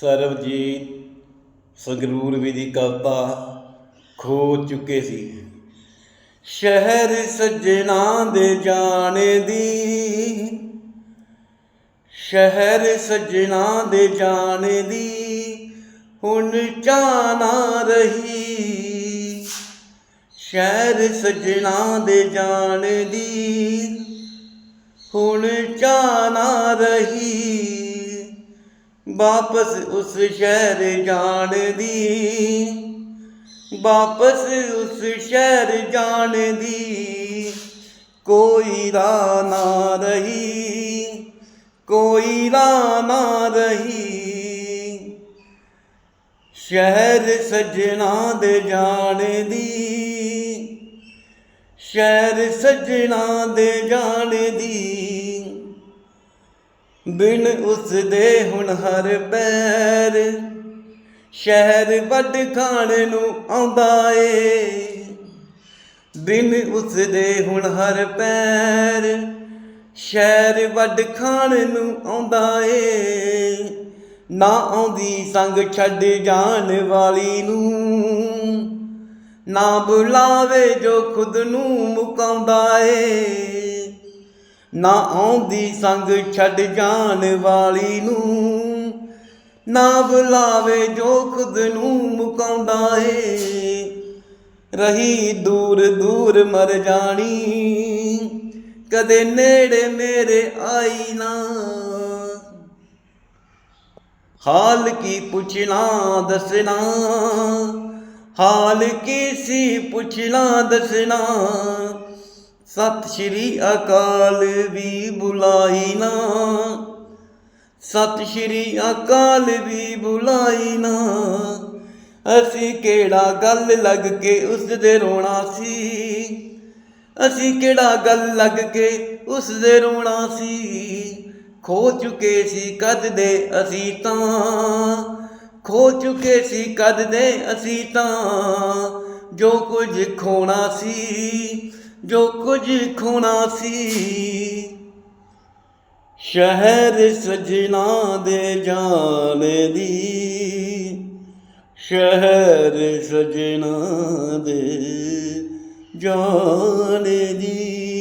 ਸਰਬਜੀਤ ਸੰਗਰੂਰ ਵੀ ਦੀ ਕਵਿਤਾ ਖੋ ਚੁੱਕੇ ਸੀ। ਸ਼ਹਿਰ ਸੱਜਣਾ ਦੇ ਜਾਣੇ ਦੀ, ਸ਼ਹਿਰ ਸੱਜਣਾ ਦੇ ਜਾਣੇ ਦੀ, ਹੁਣ ਚਾਨਾ ਰਹੀ। ਸ਼ਹਿਰ ਸੱਜਣਾ ਦੇ ਜਾਣੇ ਦੀ, ਹੁਣ ਚਾਨਾ ਰਹੀ। ਵਾਪਸ ਉਸ ਸ਼ਹਿਰ ਜਾਣ ਦੀ। ਵਾਪਸ ਉਸ ਸ਼ਹਿਰ ਜਾਣ ਦੀ ਕੋਈ ਰਾਹ ਨਾ ਰਹੀ, ਕੋਈ ਰਾਹ ਨਾ ਰਹੀ। ਸ਼ਹਿਰ ਸੱਜਣਾ ਦੇ ਜਾਣ ਦੀ, ਸ਼ਹਿਰ ਸੱਜਣਾ ਦੇ ਜਾਣ ਦੀ। ਬਿਨ ਉਸ ਦੇ ਹੁਣ ਹਰ ਪੈਰ। ਸ਼ਹਿਰ ਵੱਡ ਖਾਣ ਨੂੰ ਆਉਂਦਾ ਏ। ਬਿਨ ਉਸ ਦੇ ਹੁਣ ਹਰ ਪੈਰ। ਸ਼ਹਿਰ ਵੱਡ ਖਾਣ ਨੂੰ ਆਉਂਦਾ ਏ। ਨਾ ਆਉਂਦੀ ਸੰਗ ਛੱਡ ਜਾਣ ਵਾਲੀ ਨੂੰ। ਨਾ ਬੁਲਾਵੇ ਜੋ ਖੁਦ ਨੂੰ ਮੁਕਾਉਂਦਾ ਏ। ਨਾ ਆਉਂਦੀ ਸੰਗ ਛੱਡ ਜਾਣ ਵਾਲੀ ਨੂੰ। ਨਾ ਬੁਲਾਵੇ ਜੋ ਖੁਦ ਨੂੰ ਮੁਕਾਉਂਦਾ ਏ। ਰਹੀ ਦੂਰ ਦੂਰ ਮਰ ਜਾਣੀ। ਕਦੇ ਨੇੜੇ ਮੇਰੇ ਆਈ ਨਾ। ਹਾਲ ਕੀ ਪੁੱਛਣਾ ਦੱਸਣਾ। ਹਾਲ ਕੀ ਸੀ ਪੁੱਛਣਾ ਦੱਸਣਾ। ਸਤਿ ਸ਼੍ਰੀ ਅਕਾਲ ਵੀ ਬੁਲਾਈ ਨਾ। ਸਤਿ ਸ਼੍ਰੀ ਅਕਾਲ ਵੀ ਬੁਲਾਈ ਨਾ। ਅਸੀਂ ਕਿਹੜਾ ਗੱਲ ਲੱਗ ਕੇ ਉਸ ਦੇ ਰੋਣਾ ਸੀ? ਅਸੀਂ ਕਿਹੜਾ ਗੱਲ ਲੱਗ ਕੇ ਉਸ ਦੇ ਰੋਣਾ ਸੀ? ਖੋ ਚੁੱਕੇ ਸੀ ਕਦ ਦੇ ਅਸੀਂ ਤਾਂ। ਖੋ ਚੁੱਕੇ ਸੀ ਕਦ ਦੇ ਅਸੀਂ ਤਾਂ। ਜੋ ਕੁਝ ਖੋਣਾ ਸੀ ਜੋ ਕੁਝ ਖੋਣਾ ਸੀ। ਸ਼ਹਿਰ ਸਜਣਾ ਦੇ ਜਾਣੇ ਦੀ। ਸ਼ਹਿਰ ਸਜਣਾ ਦੇ ਜਾਣੇ ਦੀ।